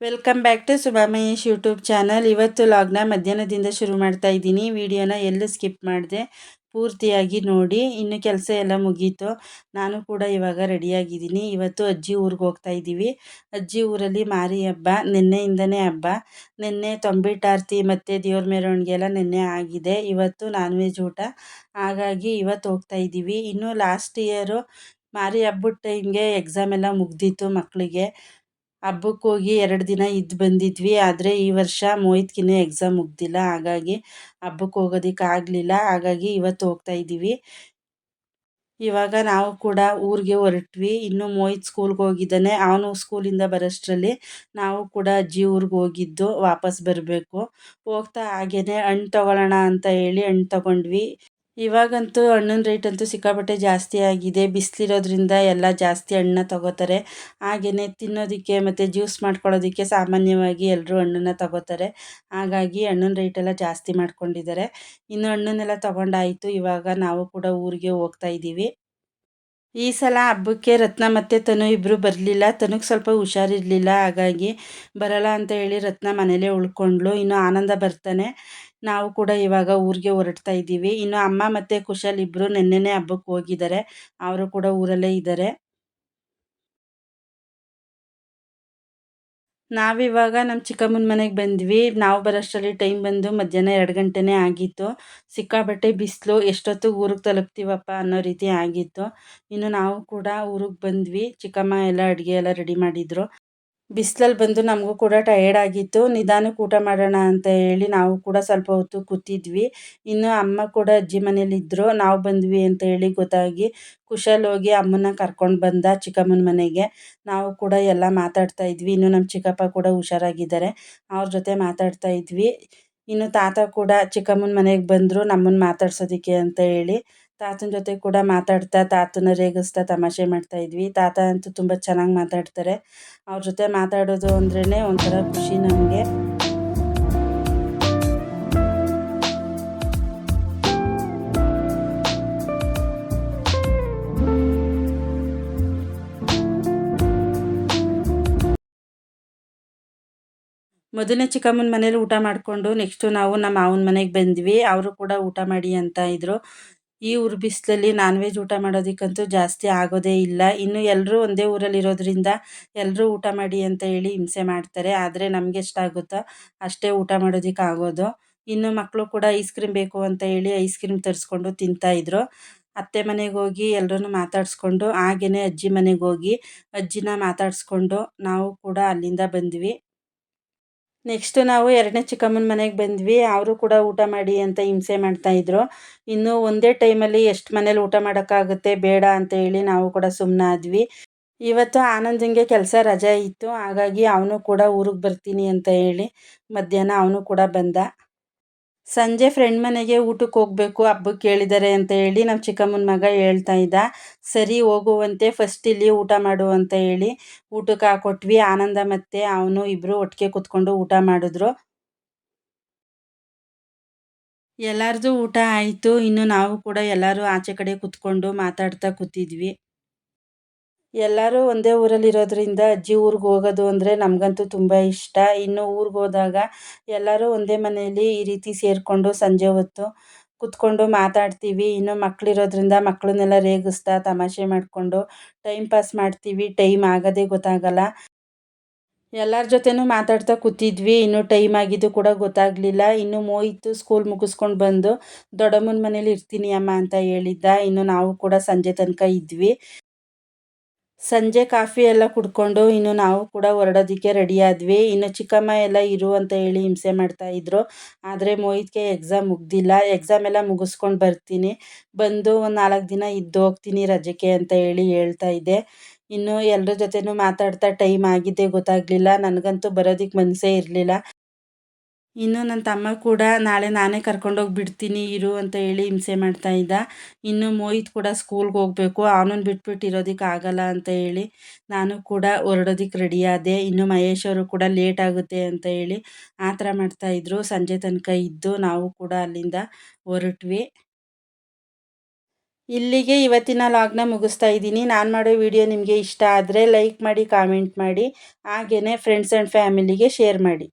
Welcome back to Suma Mahesh YouTube channel ಇವತ್ತು ಲಾಗ್ನ ಮಧ್ಯಾಹ್ನದಿಂದ ಶುರು ಮಾಡ್ತಾ ಇದ್ದೀನಿ. ವಿಡಿಯೋನ ಎಲ್ಲೂ ಸ್ಕಿಪ್ ಮಾಡಿದೆ ಪೂರ್ತಿಯಾಗಿ ನೋಡಿ. ಇನ್ನು ಕೆಲಸ ಎಲ್ಲ ಮುಗೀತು. ನಾನು ಕೂಡ ಇವಾಗ ರೆಡಿಯಾಗಿದ್ದೀನಿ ಇವತ್ತು ಅಜ್ಜಿ ಊರಿಗೆ ಹೋಗ್ತಾ ಇದ್ದೀವಿ. ಅಜ್ಜಿ ಊರಲ್ಲಿ ಮಾರಿ ಹಬ್ಬ, ನಿನ್ನೆಯಿಂದನೇ ಹಬ್ಬ. ನಿನ್ನೆ ತೊಂಬಿಟಾರ್ತಿ ಮತ್ತು ದೇವ್ರ ಮೆರವಣಿಗೆ ಎಲ್ಲ ನಿನ್ನೆ ಆಗಿದೆ. ಇವತ್ತು ನಾನ್ ವೆಜ್ ಊಟ. ಹಾಗಾಗಿ ಇವತ್ತು ಹೋಗ್ತಾ ಇದ್ದೀವಿ. ಇನ್ನು ಲಾಸ್ಟ್ ಇಯರು ಮಾರಿ ಹಬ್ಬದ ಟೈಮ್ಗೆ ಎಕ್ಸಾಮ್ ಎಲ್ಲ ಮುಗ್ದಿತ್ತು ಮಕ್ಕಳಿಗೆ ಹಬ್ಬಕ್ಕೆ ಹೋಗಿ ಎರಡು ದಿನ ಇದ್ದು ಬಂದಿದ್ವಿ, ಆದರೆ ಈ ವರ್ಷ ಮೋಹಿತ್ಗಿನ್ನೂ ಎಕ್ಸಾಮ್ ಮುಗ್ದಿಲ್ಲ, ಹಾಗಾಗಿ ಹಬ್ಬಕ್ಕೆ ಹೋಗೋದಕ್ಕೆ ಆಗಲಿಲ್ಲ, ಹಾಗಾಗಿ ಇವತ್ತು ಹೋಗ್ತಾ ಇದ್ದೀವಿ ಇವಾಗ ನಾವು ಕೂಡ ಊರಿಗೆ ಹೊರಟ್ವಿ, ಇನ್ನು ಮೋಹಿತ್ ಸ್ಕೂಲ್ಗೆ ಹೋಗಿದ್ದಾನೆ, ಅವನು ಸ್ಕೂಲಿಂದ ಬರೋಷ್ಟರಲ್ಲಿ ನಾವು ಕೂಡ ಅಜ್ಜಿ ಊರಿಗೆ ಹೋಗಿದ್ದು, ವಾಪಸ್ ಬರಬೇಕು. ಹೋಗ್ತಾ ಹಾಗೇನೆ ಹಣ್ಣು ತಗೊಳ್ಳೋಣ ಅಂತ ಹೇಳಿ ಹಣ್ಣು ತಗೊಂಡ್ವಿ. ಇವಾಗಂತೂ ಹಣ್ಣಿನ ರೇಟ್ ಅಂತೂ ಸಿಕ್ಕಾಪಟ್ಟೆ ಜಾಸ್ತಿ ಆಗಿದೆ. ಬಿಸಿಲಿರೋದ್ರಿಂದ ಎಲ್ಲ ಜಾಸ್ತಿ ಹಣ್ಣನ್ನ ತಗೋತಾರೆ. ಹಾಗೆಯೇ ತಿನ್ನೋದಕ್ಕೆ ಮತ್ತು ಜ್ಯೂಸ್ ಮಾಡ್ಕೊಳ್ಳೋದಕ್ಕೆ ಸಾಮಾನ್ಯವಾಗಿ ಎಲ್ಲರೂ ಹಣ್ಣನ್ನು ತಗೋತಾರೆ. ಹಾಗಾಗಿ ಹಣ್ಣಿನ ರೇಟೆಲ್ಲ ಜಾಸ್ತಿ ಮಾಡ್ಕೊಂಡಿದ್ದಾರೆ. ಇನ್ನು ಹಣ್ಣನ್ನೆಲ್ಲ ತಗೊಂಡಾಯಿತು. ಇವಾಗ ನಾವು ಕೂಡ ಊರಿಗೆ ಹೋಗ್ತಾ ಇದ್ದೀವಿ. ಈ ಸಲ ಹಬ್ಬಕ್ಕೆ ರತ್ನ ಮತ್ತು ತನು ಇಬ್ಬರು ಬರಲಿಲ್ಲ. ತನಗೆ ಸ್ವಲ್ಪ ಹುಷಾರಿರಲಿಲ್ಲ. ಹಾಗಾಗಿ ಬರಲ್ಲ ಅಂತ ಹೇಳಿ ರತ್ನ ಮನೇಲೇ ಉಳ್ಕೊಂಡ್ಳು. ಇನ್ನು ಆನಂದ ಬರ್ತಾನೆ. ನಾವು ಕೂಡ ಇವಾಗ ಊರಿಗೆ ಹೊರಡ್ತಾ ಇದ್ದೀವಿ. ಇನ್ನು ಅಮ್ಮ ಮತ್ತು ಕುಶಲ್ ಇಬ್ಬರು ನೆನ್ನೆನೇ ಹಬ್ಬಕ್ಕೆ ಹೋಗಿದ್ದಾರೆ. ಅವರು ಕೂಡ ಊರಲ್ಲೇ ಇದ್ದಾರೆ. ನಾವಿವಾಗ ನಮ್ಮ ಚಿಕ್ಕಮ್ಮನ ಮನೆಗೆ ಬಂದ್ವಿ. ನಾವು ಬರೋಷ್ಟರಲ್ಲಿ ಟೈಮ್ ಬಂದು ಮಧ್ಯಾಹ್ನ ಎರಡು ಗಂಟೆನೇ ಆಗಿತ್ತು. ಸಿಕ್ಕಾಪಟ್ಟೆ ಬಿಸಿಲು ಎಷ್ಟೊತ್ತಿಗೆ ಊರಿಗೆ ತಲುಪ್ತೀವಪ್ಪ ಅನ್ನೋ ರೀತಿ ಆಗಿತ್ತು. ಇನ್ನು ನಾವು ಕೂಡ ಊರಿಗೆ ಬಂದ್ವಿ. ಚಿಕ್ಕಮ್ಮ ಎಲ್ಲ ಅಡುಗೆ ಎಲ್ಲ ರೆಡಿ ಮಾಡಿದರು. ಬಿಸಿಲಲ್ಲಿ ಬಂದು ನಮಗೂ ಕೂಡ ಟಯರ್ಡ್ ಆಗಿತ್ತು. ನಿಧಾನಕ್ಕೆ ಊಟ ಮಾಡೋಣ ಅಂತ ಹೇಳಿ ನಾವು ಕೂಡ ಸ್ವಲ್ಪ ಹೊತ್ತು ಕೂತಿದ್ವಿ. ಇನ್ನು ಅಮ್ಮ ಕೂಡ ಅಜ್ಜಿ ಮನೇಲಿದ್ದರು ನಾವು ಬಂದ್ವಿ ಅಂತ ಹೇಳಿ ಗೊತ್ತಾಗಿ ಕುಶಲ್ ಹೋಗಿ ಅಮ್ಮನ ಕರ್ಕೊಂಡು ಬಂದ ಚಿಕ್ಕಮ್ಮನ ಮನೆಗೆ. ನಾವು ಕೂಡ ಎಲ್ಲ ಮಾತಾಡ್ತಾ ಇದ್ವಿ. ಇನ್ನು ನಮ್ಮ ಚಿಕ್ಕಪ್ಪ ಕೂಡ ಹುಷಾರಾಗಿದ್ದಾರೆ. ಅವ್ರ ಜೊತೆ ಮಾತಾಡ್ತಾ ಇದ್ವಿ. ಇನ್ನು ತಾತ ಕೂಡ ಚಿಕ್ಕಮ್ಮನ ಮನೆಗೆ ಬಂದರು. ನಮ್ಮನ್ನು ಮಾತಾಡ್ಸೋದಕ್ಕೆ ಅಂತ ಹೇಳಿ ತಾತನ ಜೊತೆ ಕೂಡ ಮಾತಾಡ್ತಾ, ತಾತನ ರೇಗಿಸ್ತಾ ತಮಾಷೆ ಮಾಡ್ತಾ ಇದ್ವಿ. ತಾತ ಅಂತೂ ತುಂಬ ಚೆನ್ನಾಗಿ ಮಾತಾಡ್ತಾರೆ. ಅವ್ರ ಜೊತೆ ಮಾತಾಡೋದು ಅಂದ್ರೇ ಒಂಥರ ಖುಷಿ ನಮಗೆ. ಮೊದಲನೇ ಚಿಕ್ಕಮ್ಮನ ಮನೇಲಿ ಊಟ ಮಾಡಿಕೊಂಡು ನೆಕ್ಸ್ಟು ನಾವು ನಮ್ಮ ಮಾವನ ಮನೆಗೆ ಬಂದ್ವಿ. ಅವರು ಕೂಡ ಊಟ ಮಾಡಿ ಅಂತ ಇದ್ದರು ಈ ಊರು ಬಿಸಿಲಲ್ಲಿ ನಾನ್ ವೆಜ್ ಊಟ ಮಾಡೋದಕ್ಕಂತೂ ಜಾಸ್ತಿ ಆಗೋದೇ ಇಲ್ಲ. ಇನ್ನು ಎಲ್ಲರೂ ಒಂದೇ ಊರಲ್ಲಿ ಇರೋದ್ರಿಂದ ಎಲ್ಲರೂ ಊಟ ಮಾಡಿ ಅಂತ ಹೇಳಿ ಹಿಂಸೆ ಮಾಡ್ತಾರೆ. ಆದರೆ ನಮಗೆ ಎಷ್ಟಾಗುತ್ತೋ ಅಷ್ಟೇ ಊಟ ಮಾಡೋದಕ್ಕೆ ಆಗೋದು. ಇನ್ನು ಮಕ್ಕಳು ಕೂಡ ಐಸ್ ಕ್ರೀಮ್ ಬೇಕು ಅಂತ ಹೇಳಿ ಐಸ್ ಕ್ರೀಮ್ ತರಿಸ್ಕೊಂಡು ತಿಂತಾಯಿದ್ರು ಅತ್ತೆ ಮನೆಗೆ ಹೋಗಿ ಎಲ್ಲರನ್ನು ಮಾತಾಡಿಸ್ಕೊಂಡು ಹಾಗೆಯೇ ಅಜ್ಜಿ ಮನೆಗೆ ಹೋಗಿ ಅಜ್ಜಿನ ಮಾತಾಡಿಸ್ಕೊಂಡು ನಾವು ಕೂಡ ಅಲ್ಲಿಂದ ಬಂದ್ವಿ. ನೆಕ್ಸ್ಟ್ ನಾವು ಎರಡನೇ ಚಿಕ್ಕಮ್ಮನ ಮನೆಗೆ ಬಂದ್ವಿ. ಅವರು ಕೂಡ ಊಟ ಮಾಡಿ ಅಂತ ಹಿಂಸೆ ಮಾಡ್ತಾಯಿದ್ರು ಇನ್ನು ಒಂದೇ ಟೈಮಲ್ಲಿ ಎಷ್ಟು ಮನೇಲಿ ಊಟ ಮಾಡೋಕ್ಕಾಗುತ್ತೆ ಬೇಡ ಅಂತ ಹೇಳಿ ನಾವು ಕೂಡ ಸುಮ್ಮನಾದ್ವಿ ಇವತ್ತು ಆನಂದಂಗೆ ಕೆಲಸ ರಜೆ ಇತ್ತು. ಹಾಗಾಗಿ ಅವನು ಕೂಡ ಊರಿಗೆ ಬರ್ತೀನಿ ಅಂತ ಹೇಳಿ ಮಧ್ಯಾಹ್ನ ಅವನು ಕೂಡ ಬಂದ. ಸಂಜೆ ಫ್ರೆಂಡ್ ಮನೆಗೆ ಊಟಕ್ಕೆ ಹೋಗಬೇಕು, ಹಬ್ಬಕ್ಕೆ ಕೇಳಿದ್ದಾರೆ ಅಂತ ಹೇಳಿ ನಮ್ಮ ಚಿಕ್ಕಮ್ಮನ ಮಗ ಹೇಳ್ತಾ ಇದ್ದ. ಸರಿ, ಹೋಗುವಂತೆ ಫಸ್ಟ್ ಇಲ್ಲಿ ಊಟ ಮಾಡು ಅಂತ ಹೇಳಿ ಊಟಕ್ಕೆ ಹಾಕೊಟ್ವಿ. ಆನಂದ ಮತ್ತೆ ಅವನು ಇಬ್ಬರು ಒಟ್ಟಿಗೆ ಕೂತ್ಕೊಂಡು ಊಟ ಮಾಡಿದ್ರು. ಎಲ್ಲರದು ಊಟ ಆಯಿತು. ಇನ್ನು ನಾವು ಕೂಡ ಎಲ್ಲರೂ ಆಚೆ ಕಡೆ ಕೂತ್ಕೊಂಡು ಮಾತಾಡ್ತಾ ಕೂತಿದ್ವಿ. ಎಲ್ಲರೂ ಒಂದೇ ಊರಲ್ಲಿರೋದ್ರಿಂದ ಅಜ್ಜಿ ಊರಿಗೆ ಹೋಗೋದು ಅಂದರೆ ನಮಗಂತೂ ತುಂಬ ಇಷ್ಟ. ಇನ್ನು ಊರಿಗೆ ಹೋದಾಗ ಎಲ್ಲರೂ ಒಂದೇ ಮನೆಯಲ್ಲಿ ಈ ರೀತಿ ಸೇರಿಕೊಂಡು ಸಂಜೆ ಹೊತ್ತು ಕೂತ್ಕೊಂಡು ಮಾತಾಡ್ತೀವಿ. ಇನ್ನು ಮಕ್ಕಳಿರೋದ್ರಿಂದ ಮಕ್ಕಳನ್ನೆಲ್ಲ ರೇಗಿಸ್ತಾ ತಮಾಷೆ ಮಾಡಿಕೊಂಡು ಟೈಮ್ ಪಾಸ್ ಮಾಡ್ತೀವಿ. ಟೈಮ್ ಆಗೋದೇ ಗೊತ್ತಾಗಲ್ಲ. ಎಲ್ಲರ ಜೊತೆನೂ ಮಾತಾಡ್ತಾ ಕೂತಿದ್ವಿ. ಇನ್ನು ಟೈಮ್ ಆಗಿದ್ದು ಕೂಡ ಗೊತ್ತಾಗಲಿಲ್ಲ. ಇನ್ನು ಮೋಯಿತು ಸ್ಕೂಲ್ ಮುಗಿಸ್ಕೊಂಡು ಬಂದು ದೊಡ್ಡಮ್ಮನ ಮನೇಲಿ ಇರ್ತೀನಿ ಅಮ್ಮ ಅಂತ ಹೇಳಿದ್ದ. ಇನ್ನು ನಾವು ಕೂಡ ಸಂಜೆ ತನಕ ಇದ್ವಿ. ಸಂಜೆ ಕಾಫಿ ಎಲ್ಲ ಕುಡ್ಕೊಂಡು ಇನ್ನು ನಾವು ಕೂಡ ಹೊರಡೋದಕ್ಕೆ ರೆಡಿ ಆದ್ವಿ. ಇನ್ನು ಚಿಕ್ಕಮ್ಮ ಎಲ್ಲ ಇರು ಅಂತ ಹೇಳಿ ಹಿಂಸೆ ಮಾಡ್ತಾ ಇದ್ರು. ಆದರೆ ಮೋಹಿತ್ಗೆ ಎಕ್ಸಾಮ್ ಮುಗ್ದಿಲ್ಲ. ಎಕ್ಸಾಮ್ ಎಲ್ಲ ಮುಗಿಸ್ಕೊಂಡು ಬರ್ತೀನಿ. ಬಂದು ಒಂದು ನಾಲ್ಕು ದಿನ ಇದ್ದು ಹೋಗ್ತೀನಿ ರಜೆಗೆ ಅಂತ ಹೇಳಿ ಹೇಳ್ತಾ ಇದ್ದೆ ಇನ್ನು ಎಲ್ಲರ ಜೊತೆನೂ ಮಾತಾಡ್ತಾ ಟೈಮ್ ಆಗಿದ್ದೇ ಗೊತ್ತಾಗಲಿಲ್ಲ. ನನಗಂತೂ ಬರೋದಕ್ಕೆ ಮನಸ್ಸೇ ಇರಲಿಲ್ಲ. ಇನ್ನು ನನ್ನ ತಮ್ಮ ಕೂಡ ನಾಳೆ ನಾನೇ ಕರ್ಕೊಂಡೋಗಿ ಬಿಡ್ತೀನಿ, ಇರು ಅಂತ ಹೇಳಿ ಹಿಂಸೆ ಮಾಡ್ತಾ ಇದ್ದ. ಇನ್ನು ಮೋಹಿತ್ ಕೂಡ ಸ್ಕೂಲ್ಗೆ ಹೋಗಬೇಕು, ಅವನನ್ನು ಬಿಟ್ಬಿಟ್ಟು ಇರೋದಕ್ಕೆ ಆಗಲ್ಲ ಅಂತ ಹೇಳಿ ನಾನು ಕೂಡ ಹೊರಡೋದಕ್ಕೆ ರೆಡಿ ಆದೆ. ಇನ್ನು ಮಹೇಶ್ ಅವರು ಕೂಡ ಲೇಟ್ ಆಗುತ್ತೆ ಅಂತ ಹೇಳಿ ಆ ಥರ ಮಾಡ್ತಾಯಿದ್ರು ಸಂಜೆ ತನಕ ಇದ್ದು ನಾವು ಕೂಡ ಅಲ್ಲಿಂದ ಹೊರಟ್ವಿ. ಇಲ್ಲಿಗೆ ಇವತ್ತಿನ ಲಾಗ್ನ ಮುಗಿಸ್ತಾ ಇದ್ದೀನಿ. ನಾನು ಮಾಡೋ ವಿಡಿಯೋ ನಿಮಗೆ ಇಷ್ಟ ಆದರೆ ಲೈಕ್ ಮಾಡಿ ಕಾಮೆಂಟ್ ಮಾಡಿ ಹಾಗೆಯೇ ಫ್ರೆಂಡ್ಸ್ ಆ್ಯಂಡ್ ಫ್ಯಾಮಿಲಿಗೆ ಶೇರ್ ಮಾಡಿ.